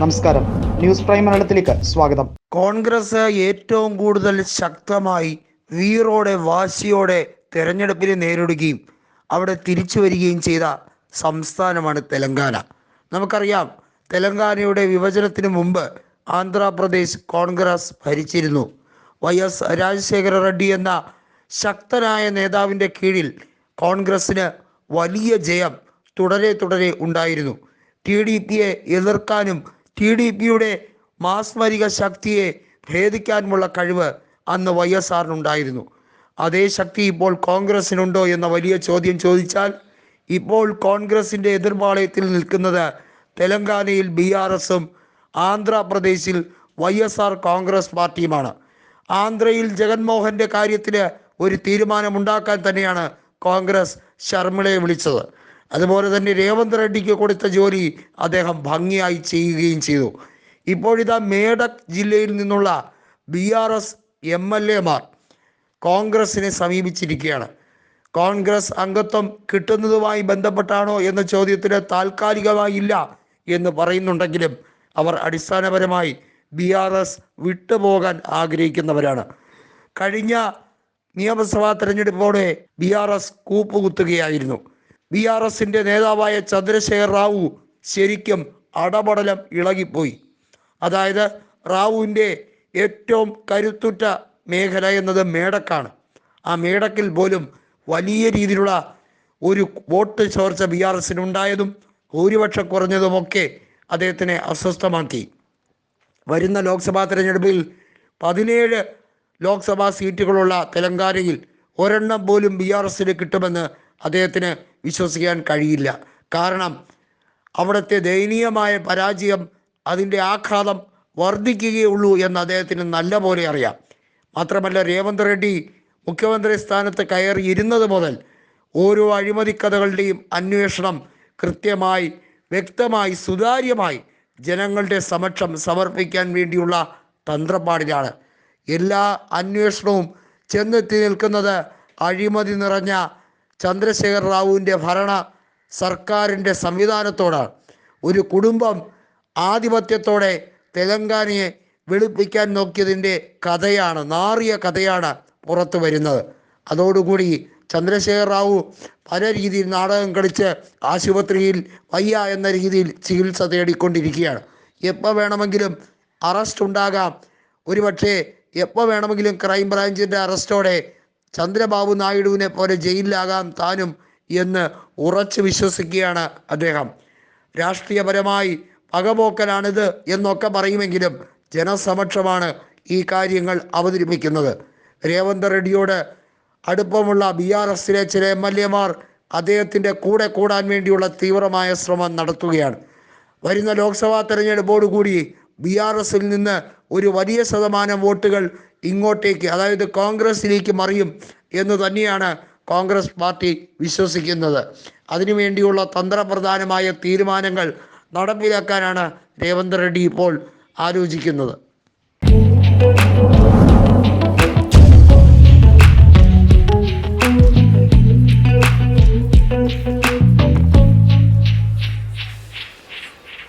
നമസ്കാരം. News prime മലയാളത്തിലേക്ക് സ്വാഗതം. കോൺഗ്രസ് ഏറ്റവും കൂടുതൽ ശക്തമായി വീറോടെ വാശിയോടെ തെരഞ്ഞെടുപ്പിനെ നേരിടുകയും അവിടെ തിരിച്ചു വരികയും ചെയ്ത സംസ്ഥാനമാണ് തെലങ്കാന. നമുക്കറിയാം തെലങ്കാനയുടെ വിഭജനത്തിന് മുമ്പ് ആന്ധ്രാപ്രദേശ് കോൺഗ്രസ് ഭരിച്ചിരുന്നു. വൈ എസ് രാജശേഖര റെഡ്ഡി എന്ന ശക്തനായ നേതാവിന്റെ കീഴിൽ കോൺഗ്രസ്സിന് വലിയ ജയം തുടരെ തുടരെ ഉണ്ടായിരുന്നു. ടി ഡി പിയെ എതിർക്കാനും ടി ഡി പിയുടെ മാസ്മരിക ശക്തിയെ ഭേദിക്കാനുമുള്ള കഴിവ് അന്ന് വൈ എസ് ആറിനുണ്ടായിരുന്നു. അതേ ശക്തി ഇപ്പോൾ കോൺഗ്രസിനുണ്ടോ എന്ന വലിയ ചോദ്യം ചോദിച്ചാൽ ഇപ്പോൾ കോൺഗ്രസിന്റെ എതിർപാളയത്തിൽ നിൽക്കുന്നത് തെലങ്കാനയിൽ ബി ആർ എസും ആന്ധ്രാപ്രദേശിൽ വൈ എസ് ആർ കോൺഗ്രസ് പാർട്ടിയുമാണ്. ആന്ധ്രയിൽ ജഗൻമോഹന്റെ കാര്യത്തിൽ ഒരു തീരുമാനമുണ്ടാക്കാൻ തന്നെയാണ് കോൺഗ്രസ് ശർമ്മിളയെ വിളിച്ചത്. അതുപോലെ തന്നെ രേവന്ത് റെഡ്ഡിക്ക് കൊടുത്ത ജോലി അദ്ദേഹം ഭംഗിയായി ചെയ്യുകയും ചെയ്തു. ഇപ്പോഴിതാ മേഡക് ജില്ലയിൽ നിന്നുള്ള B R S M L എമാർ കോൺഗ്രസിനെ സമീപിച്ചിരിക്കുകയാണ്. കോൺഗ്രസ് അംഗത്വം കിട്ടുന്നതുമായി ബന്ധപ്പെട്ടാണോ എന്ന ചോദ്യത്തിന് താൽക്കാലികമായി ഇല്ല എന്ന് പറയുന്നുണ്ടെങ്കിലും അവർ അടിസ്ഥാനപരമായി ബി ആർ എസ് വിട്ടുപോകാൻ ആഗ്രഹിക്കുന്നവരാണ്. കഴിഞ്ഞ നിയമസഭാ തെരഞ്ഞെടുപ്പോടെ ബി ആർ എസ് കൂപ്പുകുത്തുകയായിരുന്നു. ബി ആർ എസിന്റെ നേതാവായ ചന്ദ്രശേഖർ റാവു ശരിക്കും അടപടലം ഇളകിപ്പോയി. അതായത് റാവുവിന്റെ ഏറ്റവും കരുത്തുറ്റ മേഖല എന്നത് മേടക്കാണ്. ആ മേടക്കിൽ പോലും വലിയ രീതിയിലുള്ള ഒരു വോട്ട് ചോർച്ച ബി ആർ എസിനുണ്ടായതും ഭൂരിപക്ഷം കുറഞ്ഞതുമൊക്കെ അദ്ദേഹത്തിനെ അസ്വസ്ഥമാക്കി. വരുന്ന ലോക്സഭാ തിരഞ്ഞെടുപ്പിൽ പതിനേഴ് ലോക്സഭാ സീറ്റുകളുള്ള തെലങ്കാനയിൽ ഒരെണ്ണം പോലും ബി ആർ എസിന് കിട്ടുമെന്ന് അദ്ദേഹത്തിന് വിശ്വസിക്കാൻ കഴിയില്ല. കാരണം അവിടുത്തെ ദയനീയമായ പരാജയം അതിന്റെ ആഘാതം വർദ്ധിക്കുകയുള്ളൂ എന്ന് അദ്ദേഹത്തിന് നല്ല പോലെ അറിയാം. മാത്രമല്ല രേവന്ത് റെഡ്ഡി മുഖ്യമന്ത്രി സ്ഥാനത്ത് കയറി ഇരുന്നത് മുതൽ ഓരോ അഴിമതി കഥകളുടെയും അന്വേഷണം കൃത്യമായി വ്യക്തമായി സുതാര്യമായി ജനങ്ങളുടെ സമക്ഷം സമർപ്പിക്കാൻ വേണ്ടിയുള്ള തന്ത്രപ്പാടിലാണ്. എല്ലാ അന്വേഷണവും ചെന്നെത്തി നിൽക്കുന്നത് അഴിമതി നിറഞ്ഞ ചന്ദ്രശേഖർ റാവുവിന്റെ ഭരണ സർക്കാരിന്റെ സംവിധാനത്തോടാണ് ഒരു കുടുംബം ആധിപത്യത്തോടെ തെലങ്കാനയെ വെളുപ്പിക്കാൻ നോക്കിയതിന്റെ കഥയാണ് നാറിയ കഥയാണ് പുറത്തു വരുന്നത്. അതോടുകൂടി ചന്ദ്രശേഖർ റാവു പല രീതിയിൽ നാടകം കളിച്ച് ആശുപത്രിയിൽ വയ്യ എന്ന രീതിയിൽ ചികിത്സ തേടിക്കൊണ്ടിരിക്കുകയാണ്. എപ്പോൾ വേണമെങ്കിലും അറസ്റ്റ് ഉണ്ടാകാം. ഒരുപക്ഷെ എപ്പോൾ വേണമെങ്കിലും ക്രൈംബ്രാഞ്ചിന്റെ അറസ്റ്റോടെ ചന്ദ്രബാബു നായിഡുവിനെ പോലെ ജയിലിലാകാം താനും എന്ന് ഉറച്ചു വിശ്വസിക്കുകയാണ് അദ്ദേഹം. രാഷ്ട്രീയപരമായി പകപോക്കലാണിത് എന്നൊക്കെ പറയുമെങ്കിലും ജനസമക്ഷമാണ് ഈ കാര്യങ്ങൾ അവതരിപ്പിക്കുന്നത്. രേവന്ത് റെഡ്ഡിയോട് അടുപ്പമുള്ള ബി ആർ എസിലെ ചില എം എൽ എമാർ അദ്ദേഹത്തിന്റെ കൂടെ കൂടാൻ വേണ്ടിയുള്ള തീവ്രമായ ശ്രമം നടത്തുകയാണ്. വരുന്ന ലോക്സഭാ തെരഞ്ഞെടുപ്പോടുകൂടി ബി ആർ എസിൽ നിന്ന് ഒരു വലിയ ശതമാനം വോട്ടുകൾ ഇങ്ങോട്ടേക്ക് അതായത് കോൺഗ്രസ്സിലേക്ക് മറിയും എന്ന് തന്നെയാണ് കോൺഗ്രസ് പാർട്ടി വിശ്വസിക്കുന്നത്. അതിനുവേണ്ടിയുള്ള തന്ത്രപ്രധാനമായ തീരുമാനങ്ങൾ നടപ്പിലാക്കാനാണ് രേവന്ത് റെഡ്ഡി ഇപ്പോൾ ആലോചിക്കുന്നത്.